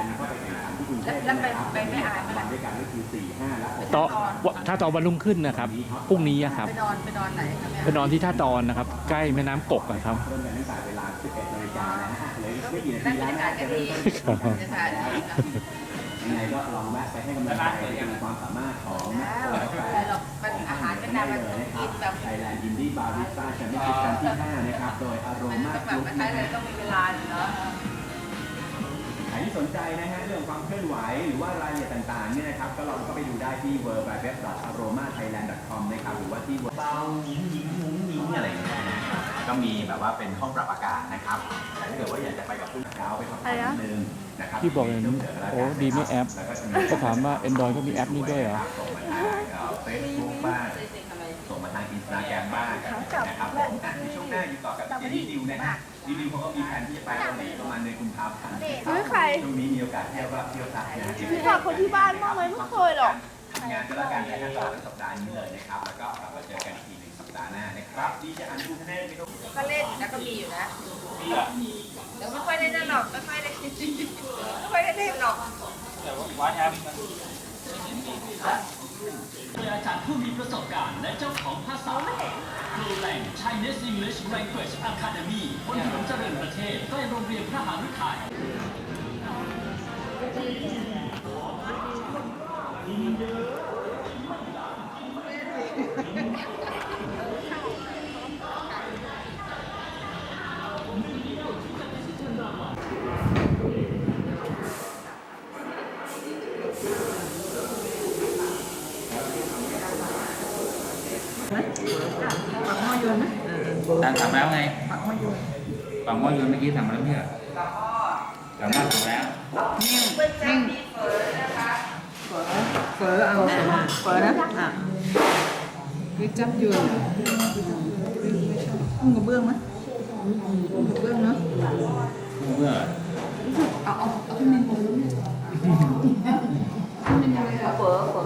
กันเข้าไปแข่งขันที่กรุงเทพแล้วนะไปครับไปไม่อายเมื่อไหร่วันด้วยกันก็คือสี่ห้าและหกต่อวะถ้าตอนวันรุ่งขึ้นนะครับพรุ่งนี้อะครับไปนอนไปนอนไหนครับไปนอนที่ท่าตอนนะครับ ใกล้แม่น้ำกกอะครับ เริ่มกันตั้งแต่เวลา11นาฬิกานะฮะเหลยไม่กี่นานั่ทีงบรแล้วรยากานะศจะก็เริ่ดีมต้นบรรยากาศดียังไงก็ลองแวะไปให้กำลังใจในความสามารถของนักแล้วกาแฟเราเป็นอาหารเป็นนามันกินแบบไทยแลนด์อินดี้บาริสต้าแชมเปี้ยนชิพครั้งที่ 5 นะครับ โดยอารมันมาแบบกรุ๊ปคล้ายๆเลยต้องมีเวลาเนาะใคร ที่สนใจนะฮะเรื่องความเคลื่อนไหวหรือว่ารายละเอียดต่างๆเนี่ยนะครับก็ลองเข้าไปดูได้ที่ w w w a r o m a t h a i l a n d c o m นะครับหรือว่าที่เบาหญิงหญิงหญิงหญิงอะไรอย่างเงี้ยก็มีแบบว่าเป็นห้องปรับอากาศนะครับแต่ถ้าเกิดว่าอยากจะไปกับผู้เช้าไปพักผ่อนนิดนึงนะครับที่บอกอย่างนี้โอ้ดีไม่แอปก็ถามว่า Android ก็มีแอปนี้ด้วยเหรอส่งมาทางเฟซบุ๊กบ้างส่งมา ทางอินสตาแกรมบ้างนะครับผมอะในช่วงหน้าอยู่ต่อกับเจนี่ดิวนะฮะดีดิวเขาก็มีแผนที่จะไปเกาหลีประมาณเดือนกุมภาพันธ์ไม่ใครช่วงนี้มีโอกาสเที่ยวก็เที่ยวซะนะรู้จักคนที่บ้านบ้างไหมไม่เคยหรอกทำงานก็แล้วกันในขั้นตอนสัปดาห์นี้เลยนะครับ แล้วก็กลับมาเจอกันอีกทีหนึ่งสัปดาห์หน้านะครับดีจะอ่านดูคะแนนไม่ต้องก็เล่นแล้วก็มีอยู่นะเดี๋ยวไม่ค่อยได้เล่นหรอกไม่ค่อยได้ไม่ค่อยได้เล่นหรอก โดยอาจารย์ผู้มีประสบการณ์และเจ้าของภาษาครูแหล่ง Chinese English Language Academy บนถนนเจริญประเทศใกล้โรงเรียนพระหฤทัยสั่งสั่งแล้วไงปักหม้อย นปักหม้อยนเมื่อกี้สั่งมาแล้วเนี่ยสั่งมาสั่งแล้วเฝอเอาเฝอนะอะวิจับยวนกุ้งกระเบื้องไหมกุ้งกระเบื้องเนาะเมื่อเอาเอาเอาที่มันเป็นเฝอเฝอ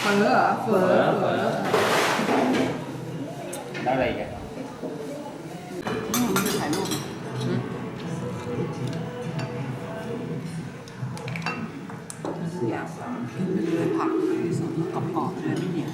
เฝอเหรอเฝอเฝอแล้วอะไรอีกัน กรอบๆเลยไม่เหนียว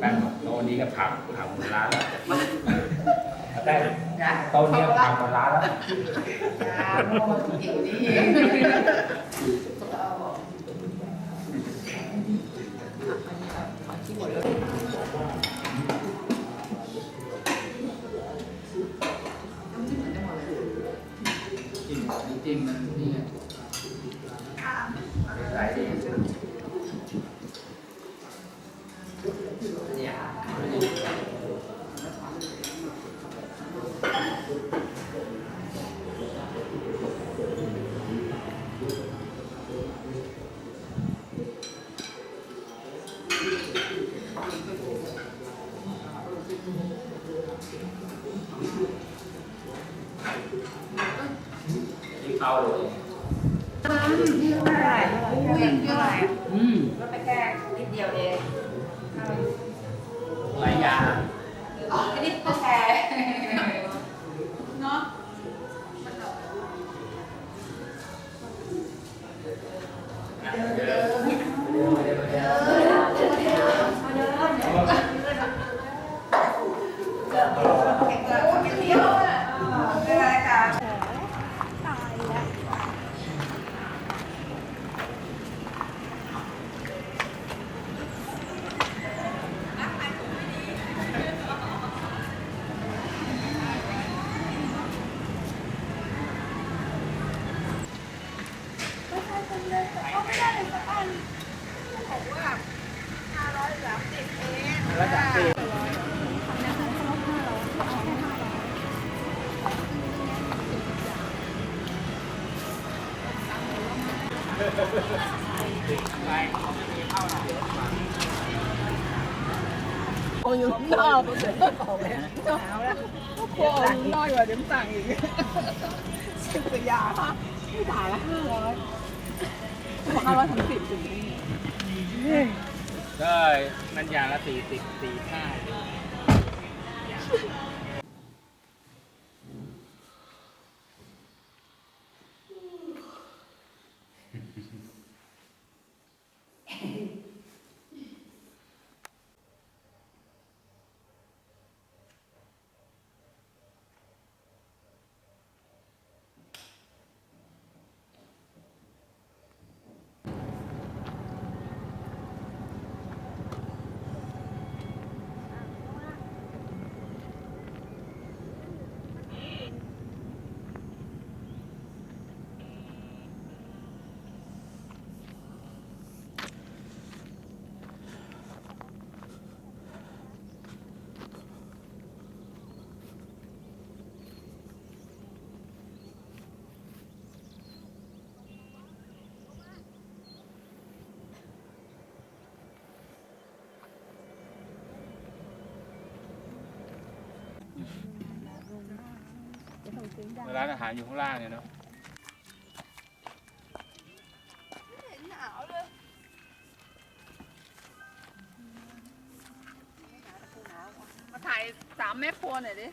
แป้งโต๊ะนี้ก็ผักผักหมดร้านแล้วแป้งโต๊ะนี้ก็ผักหมดร้านแล้วอยู่นี่จริ โอ้ยออกก็เจของแล้วเอาแล้วกลัวเออยู่นอกอยู่เดี๋ยวสั่งอีกสิบกว่ายาค่ะไม่ถ่ายละห้าร้อยห้าร้อยสามสิบถึงนี่ก็มันอย่างละสี่สิบสี่ห้า ร้านอาหารอยู่ข้างล่างเนี่ยเนาะหนาวเลยมาถ่ายสามแม่ครัวหน่อยดิ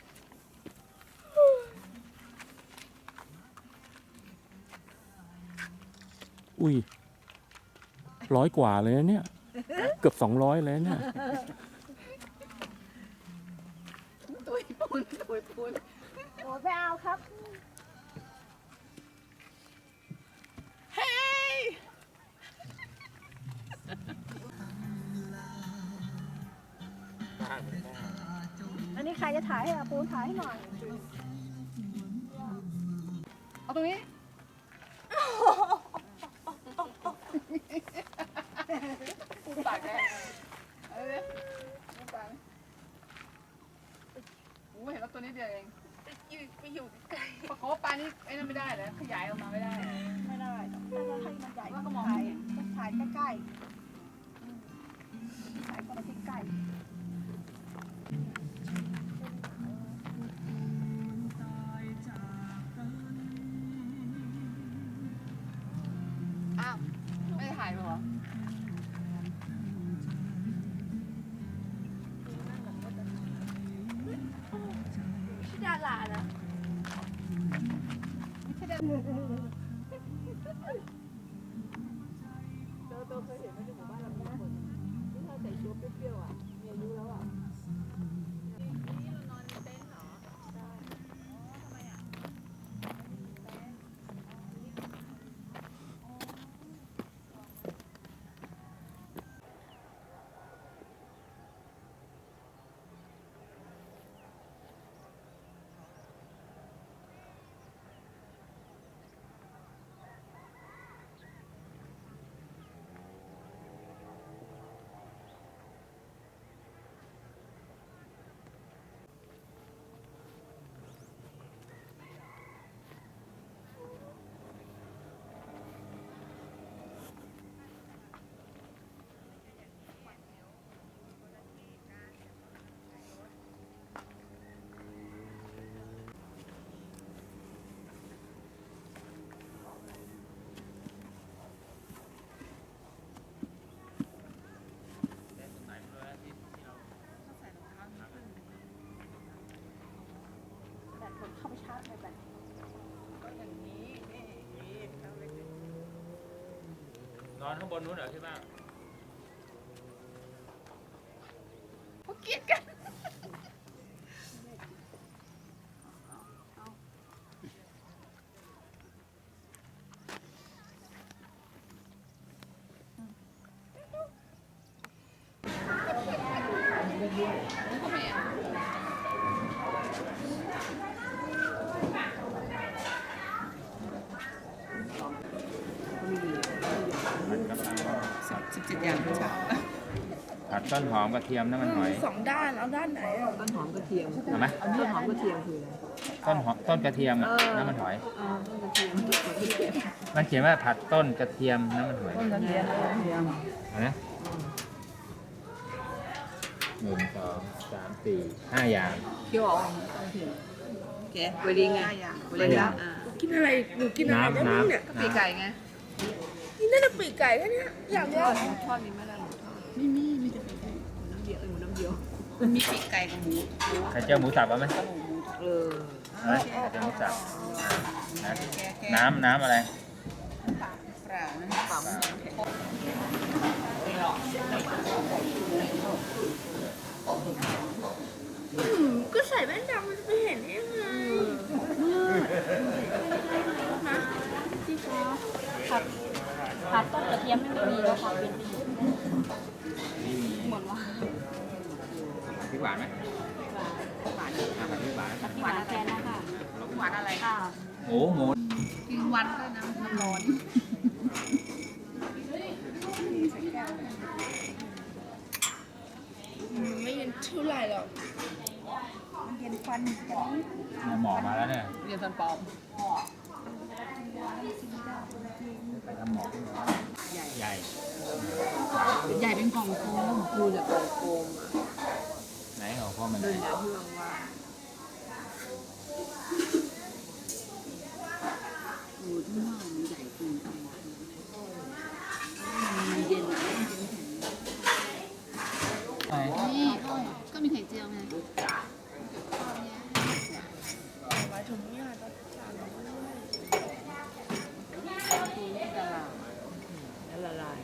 อุ้ยร้อยกว่าเลยนะเนี่ย เกือบสองร้อยเลยนะเนี่ย ตุยปูนตุยปูน โอ้ไปเอาครับ เฮ้ย อันนี้ใครจะถ่ายให้อาปูนถ่ายให้หน่อย เอาตรงนี้ ปูนปากแดงเออปูนปากโอ้เห็นแล้วตัวนี้เดียวเอง อยู่ไปอยู่ไกลเพราะเขาว่าปลานี่ไอ้นั่นไม่ได้เลยขยายออกมาไม่ได้ ไม่ได้ต้องถ้าจะให้มันใหญ่ก็มองถ่ายต้องถ่ายใกล้ๆอืมถ่ายคนละที่ใกล้ อนข้างบนนู้นเหรอที่บ้านเขเกลียดกัน Thank you. 17 อย่างเช้าผัดต้นหอมกระเทียมน้ำมันหอย สองด้านเอาด้านไหนอะต้นหอมกระเทียมเอาไหม ต้นหอมกระเทียมคืออะไร ต้นหอมต้นกระเทียมอะน้ำมันหอยมันเขียนว่าผัดต้นกระเทียมน้ำมันหอยกระกระเทียมนะหนึ่งสองสามสี่ห้าอย่าง เคี่ยวเอาต้นกโอเคเวลิงไงห้าองแล้วอ่ากินอะไรหนูกินอะไรก็ม่เนี่ยน้ำ ปีไก่ไง กินได้แต่ปีกไก่แค่เนี้ยอยางเดียทอดมีไหมล่ะหมูทอดไม่มีมีแต่ปีกไก่หมูน้ำเดียวเออหมูน้ำเดียวมันมีปีกไก่กับหมูไข่เจียวหมูสับเอาไหมเออไหมไข่เจียวหมูสับน้ำน้ำอะไรปลาปั๊มก็ใส่แว่นดำมันจะไปเห็นได้ยังไงผัด ผัดต้นกระเทียมไม่มีแล้วค่ะเป็นเหมดว่าพริกหวานไหมหวานอะผัดพริกหวานหวานแทนนะคะหวานอะไรค่ะโอ้หมูกินวันก็น้ำน้ำร้อนไม่เห็นเท่าไหร่หรอกเย็นฟันเนี่หมอมาแล้วเนี่ยเรียนฟันปลอม ไปทำหมอใหญ่ใหญ่ใหญ่เป็นกล่องโฟมดูจากกล่องโฟมอะไหนของพ่อมันไหน เดินจากที่วางวางดูที่ว่ามันใหญ่เกินไปมันเย็นอะ ไหน นี่ก็ก็มีไข่เจียวไง หมายถึงเนี่ยตอนสั่งด้วย ละลาย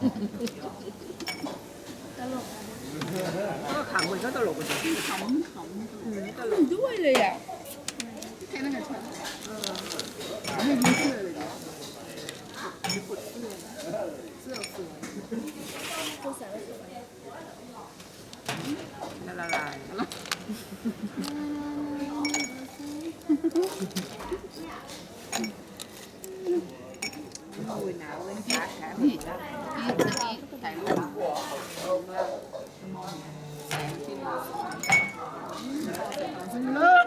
ก็ขำเหมือนก็ตลกกันขำขำตลกด้วยเลยอะแค่นั้นแหละเออไม่ยิ้มเสื้อเลยเนาะมีปวดเสื้อเสื้อสวยละลายละ โอ้ยหนาวเลยขาขาพี่นี่นี่ถ่ายรูปแสงที่เราเลิก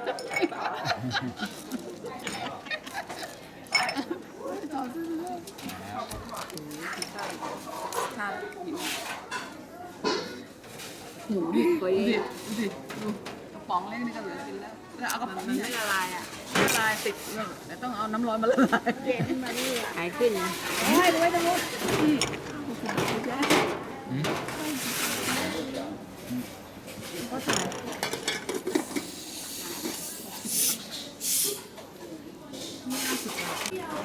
หมูดิบดิบดิดูกระป๋องเล็กนี่ก็เหลือกินแล้วแล้วเอากระป๋องนี้ไม่ละลายอะละลายติดแต่ต้องเอาน้ำร้อนมาละลายเย็นมานี่หายขึ้นนะให้ไว้ตรงนู้น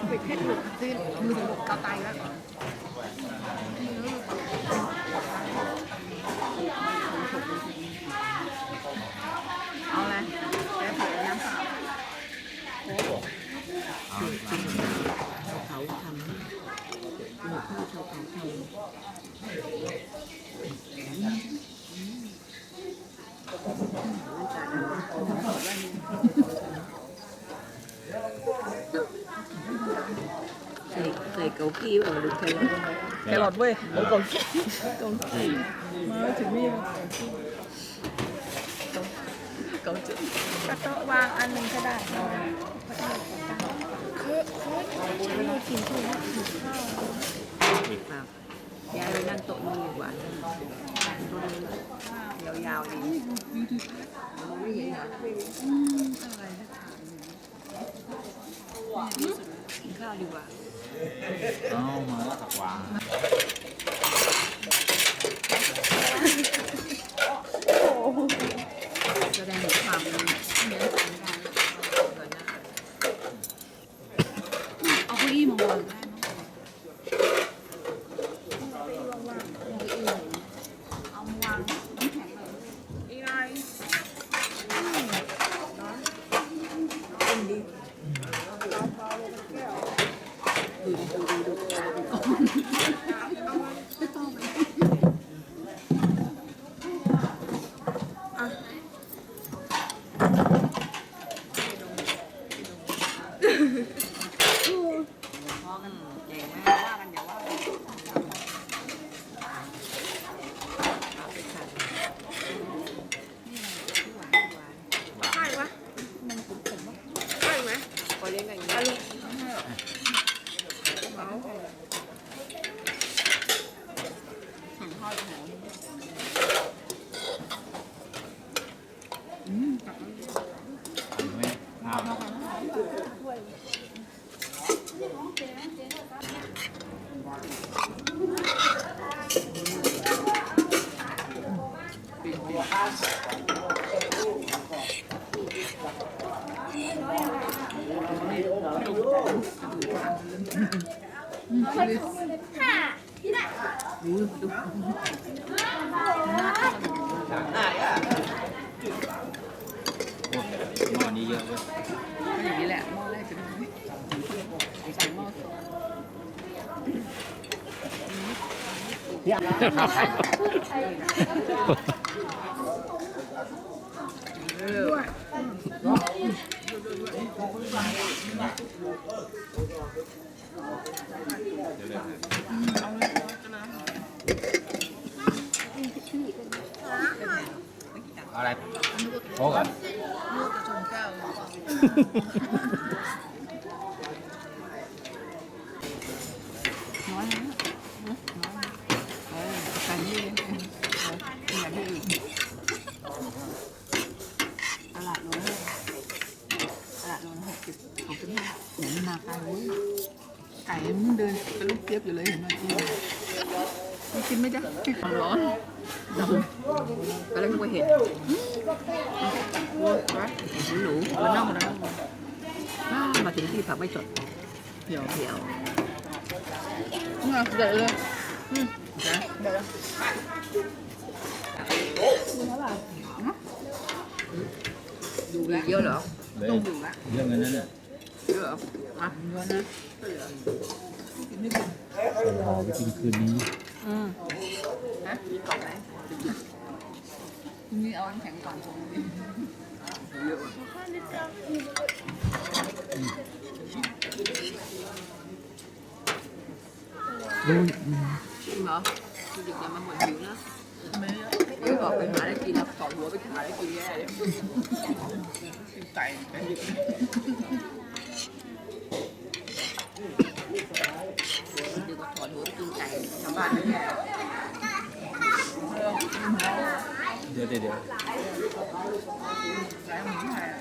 ไปแค่ดูที่มือถือเอาตายแล้วเอาอะไรแกผัดน้ำเปล่าเขาทำหมูข้าวชาวเขาทำใส่ ใส่เกากี้แบบหรือแครอทแครอทเว้ยเกากี้เกากี้มาถึงนี่เกาจี้กระโต๊ะวางอันหนึ่งก็ได้คือคือฉันมากินที่นั่นกินข้าวยายไปนั่งโต๊ะนู้นดีกว่าโต๊ะนู้ยาวๆดีไม่เห็นเหรออืมอะไรนะ กินข้าวดีกว่า เอามาแล้วผักหวาน แสดงถึงความเนื้อสันดานเอาเก้าอี้มาวางได้ไหม ดิดูดู หม้อนี้เยอะเว้ยก็อย่างนี้แหละหม้อแรกจะเป็นใส่หม้อสองเอาอะไรโค้กเหรอลูกกระชงแก้วน้อยนะน้อยเออใส่นี่เลยอย่างที่อื่นตลาดโลละตลาดโลละหกสิบหกสิบห้าเดี๋ยวมันมาไกลเว้ยไก่มัน เดินเป็นลูกเจี๊ยบอยู่เลยเห็นไหมกินไม่กินไม่ได้ร้อนดำตอนแรกไม่เห็นโอ้ยไปหนูมันน่ามันน่าอ่ามาถึงที่ผักไม่จดเดี๋ยวเดี๋ยวมาเดี๋ยวเลยอืมนะเดี๋ยวดูแลเยอะเหรอเลยต้องดูละเรื่องเงินนั้นน่ะเยอะเหรออะเยอะนะ กินไม่เป็นรอไปกินคืนนี้อืมฮะนี่เอาน้ำแข็งก่อนตรงนี้เยอะว่ะนู่นจริงเหรอคือเด็กอย่ามาหมดหิวนะไม่เดี๋ยวบอกไปหาได้กินแล้วต่อหัวไปหาได้กินแย่เลยกินไก่ไก่ดิบเดี๋ยวก็ถอด หัวไปกินไก่ชาวบ้านไม่แย่เดี๋ยวเดี๋ยวเดี๋ยวไก่หมูไทยอะ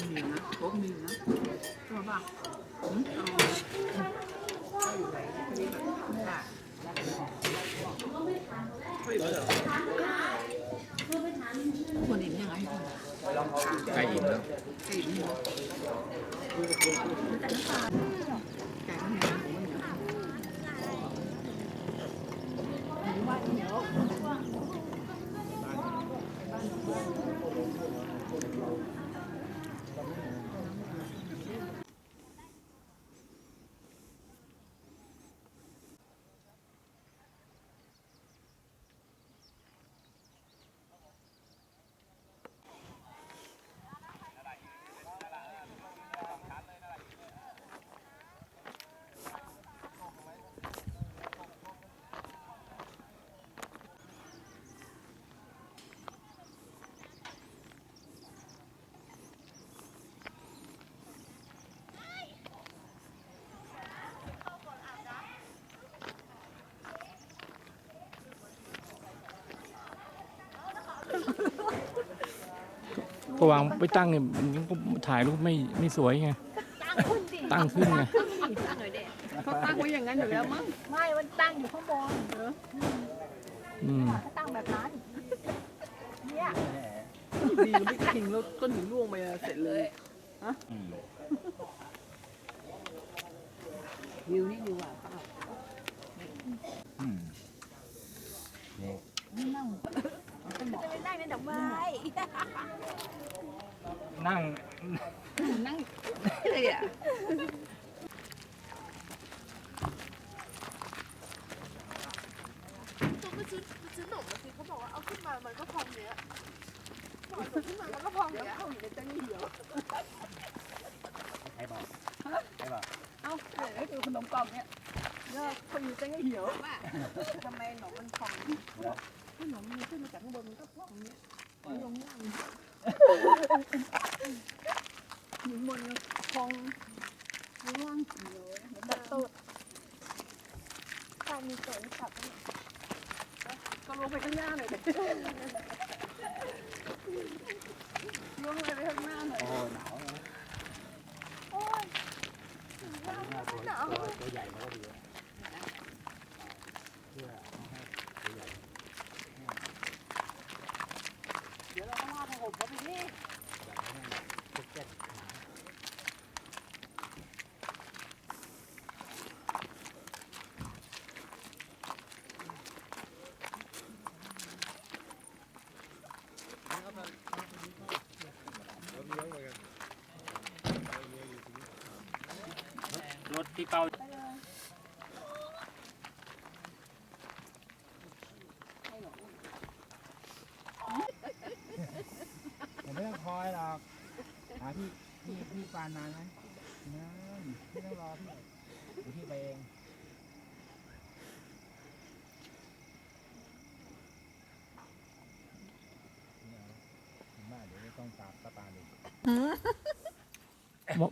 มีนะโค้กมีนะ ชอบป่ะอืมเอาคนอิ่มยังไงคนใกล้อิ่มแล้ว ไก่อิ่มหัวไก่น้ำตาลไก่ข้าวเหนียวผมว่าเหนียว ก็วางไปตั้งเนี่ยมันก็ถ่ายรูปไม่ไม่สวยไงตั้งขึ้นไงเขาตั้งไว้อย่างนั้นอยู่แล้วมั้งไม่มันตั้งอยู่ข้างบนอืมถ้าตั้งแบบนั้นเนี่ยดีแล้วไม่คิงแล้วก้นหินร่วงไปอะเสร็จเลยอืมวิวนี่ดีกว่า อืมนี่ จะไปนั่งในดอกไม้ นั่ง นั่งเลยอะตัวมาซื้อมาซื้อหนมมาสิเขาบอกว่าเอาขึ้นมา มันก็พองเนี้ยพอเอาขึ้นมามันก็พองเนี้ยเข้าอยู่ในเต้นเหี่ยวใครบอกใครบอกเอ้าเดี๋ยวให้ดูขนมกล่องเนี่ยเนี่ยเขาอยู่เต้นเหี่ยวว่าทำไมหนมมันพองขนมมันขึ้นมาจากข้างบนมันก็พองเนี่ยลงล่าง อยู่บนคลองว่างสีโลตัดต้นตามีเศษตับก็ลงไปข้างหน้าหน่อยล่วงเลยไปข้างหน้าหน่อยโอ้หนาวนะโอ้ยหนาวตัวใหญ่มากเลย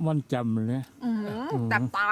วันจำเลยแต่ตา